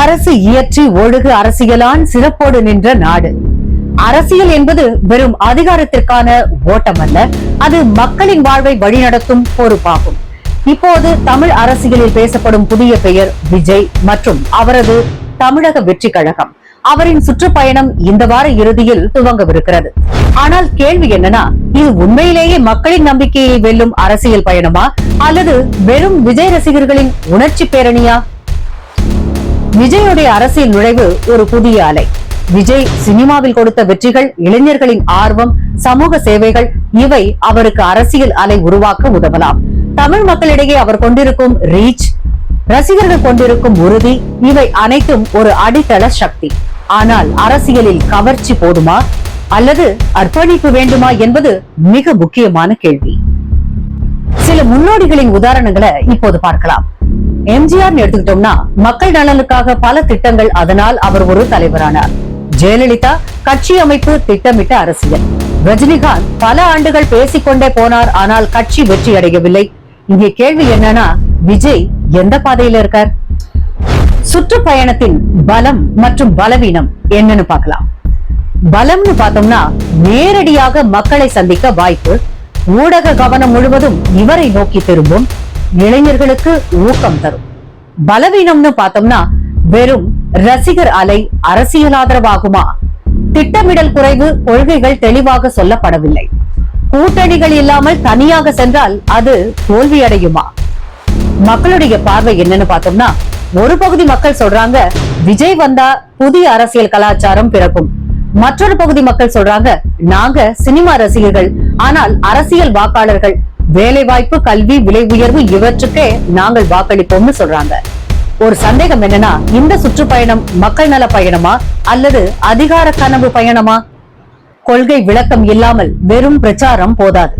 அரசு இயற்றி ஒழுகு அரசியலான் சிறப்போடு நின்ற நாடு. அரசியல் என்பது வெறும் அதிகாரத்திற்கான ஓட்டம் அல்ல அது மக்களின் வாழ்வை வழிநடத்தும் பொறுப்பாகும். இப்போது தமிழ் அரசியலில் பேசப்படும் புதிய பெயர் விஜய் மற்றும் அவரது தமிழக வெற்றி கழகம் அவரின் சுற்றுப்பயணம் இந்த வார இறுதியில் துவங்கவிருக்கிறது. ஆனால் கேள்வி என்னன்னா இது உண்மையிலேயே மக்களின் நம்பிக்கையை வெல்லும் அரசியல் பயணமா அல்லது வெறும் விஜய் ரசிகர்களின் உணர்ச்சி பேரணியா? விஜயுடைய அரசியல் நுழைவு ஒரு புதிய அலை. விஜய் சினிமாவில் கொடுத்த வெற்றிகள் இளைஞர்களின் ஆர்வம் சமூக சேவைகள் இவை அவருக்கு அரசியல் அலை உருவாக்க உதவலாம். தமிழ் மக்களிடையே அவர் கொண்டிருக்கும் ரீச் ரசிகர்கள் கொண்டிருக்கும் உறுதி இவை அனைத்தும் ஒரு அடித்தள சக்தி. ஆனால் அரசியலில் கவர்ச்சி போதுமா? அல்லது அர்ப்பணிப்பு வேண்டுமா என்பது மிக முக்கியமான கேள்வி. சில முன்னோடிகளின் உதாரணங்களை இப்போது பார்க்கலாம். எம்ஜிஆர் எடுத்துக்கிட்டோம்னா மக்கள் நலனுக்காக பல திட்டங்கள் அதனால் அவர் ஒரு தலைவரானார். ஜெயலலிதா கட்சி அமைப்பு திட்டமிட்ட அரசியல். ரஜினிகாந்த் பல ஆண்டுகள் பேசிக்கொண்டே போனார் ஆனால் கட்சி வெற்றி அடையவில்லை. இங்கே கேள்வி என்னன்னா விஜய் எந்த பாதையில இருக்கார்? சுற்றுப்பயணத்தின் பலம் மற்றும் பலவீனம் என்னன்னு பார்க்கலாம். பலம்னு பார்த்தோம்னா நேரடியாக மக்களை சந்திக்க வாய்ப்பு ஊடக கவனம் முழுவதும் இவரை நோக்கி திரும்பும் இளைஞர்களுக்கு ஊக்கம் தரும். பலவீனம்னு பார்த்தோம்னா வெறும் ரசிகர் அலை அரசியல் ஆதரவாகுமா திட்டமிடல் குறைவு கொள்கைகள் தெளிவாக சொல்லப்படவில்லை. கூட்டணிகள் இல்லாமல் தனியாக சென்றால் அது தோல்வியடையுமா? மக்களுடைய பார்வை என்னன்னு பார்த்தோம்னா ஒரு பகுதி மக்கள் சொல்றாங்க விஜய் வந்தா புதிய அரசியல் கலாச்சாரம் பிறக்கும். மற்றொரு பகுதி மக்கள் சொல்றாங்க நாங்க சினிமா ரசிகர்கள் ஆனால் அரசியல் வாக்காளர்கள் வேலைவாய்ப்பு கல்வி விலை உயர்வு இவற்றுக்கே நாங்கள் வாக்களிப்போம்னு சொல்றாங்க. ஒரு சந்தேகம் என்னன்னா இந்த சுற்றுப்பயணம் மக்கள் நல பயணமா அல்லது அதிகார கனவு பயணமா? கொள்கை விளக்கம் இல்லாமல் வெறும் பிரச்சாரம் போதாது.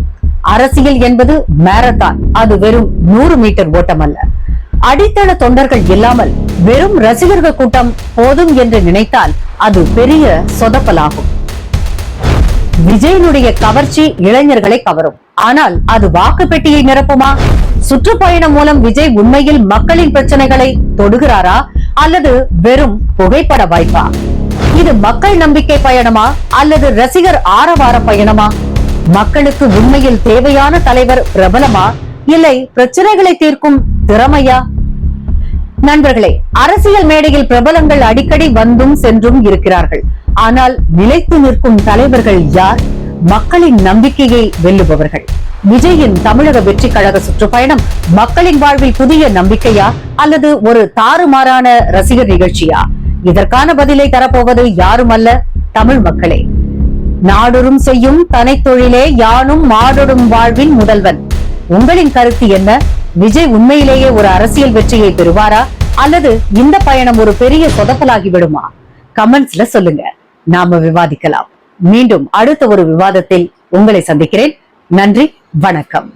அரசியல் என்பது மாரத்தான் அது வெறும் நூறு மீட்டர் ஓட்டம் அல்ல. அடித்தள தொண்டர்கள் இல்லாமல் வெறும் ரசிகர்கள் கூட்டம் போதும் என்று நினைத்தால் அது பெரிய சொதப்பலாகும். விஜயனுடைய கவர்ச்சி இளைஞர்களை கவரும். ஆனால் அது வாக்கு பெட்டியை நிரப்புமா? சுற்றுப்பயணம் மூலம் விஜய் உண்மையில் மக்களின் பிரச்சனைகளை தொடுகிறாரா? அல்லது வெறும் புகைப்பட வாய்ப்பா? இது மக்கள் நம்பிக்கை பயணமா? அல்லது ரசிகர் ஆரவார பயணமா? மக்களுக்கு உண்மையில் தேவையான தலைவர் பிரபலமா? இல்லை பிரச்சனைகளை தீர்க்கும் திறமையா? நண்பர்களே அரசியல் மேடையில் பிரபலங்கள் அடிக்கடி வந்தும் சென்றும் இருக்கிறார்கள். ஆனால் நிலைத்து நிற்கும் தலைவர்கள் யார்? மக்களின் நம்பிக்கையை வெல்லுபவர்கள். விஜயின் தமிழக வெற்றி கழக சுற்றுப்பயணம் மக்களின் வாழ்வில் புதிய நம்பிக்கையா அல்லது ஒரு தாறுமாறான ரசிகர் நிகழ்ச்சியா? இதற்கான பதிலை தரப்போவது யாரும் அல்ல தமிழ் மக்களே. நாடொரும் செய்யும் தனித்தொழிலே யானும் மாடொடும் வாழ்வின் முதல்வன். உங்களின் கருத்து என்ன? விஜய் உண்மையிலேயே ஒரு அரசியல் வெற்றியை பெறுவாரா? அல்லது இந்த பயணம் ஒரு பெரிய சொதப்பலாகி விடுமா? கமெண்ட்ஸ்ல சொல்லுங்க. நாம விவாதிக்கலாம். மீண்டும் அடுத்த ஒரு விவாதத்தில் உங்களை சந்திக்கிறேன். நன்றி வணக்கம்.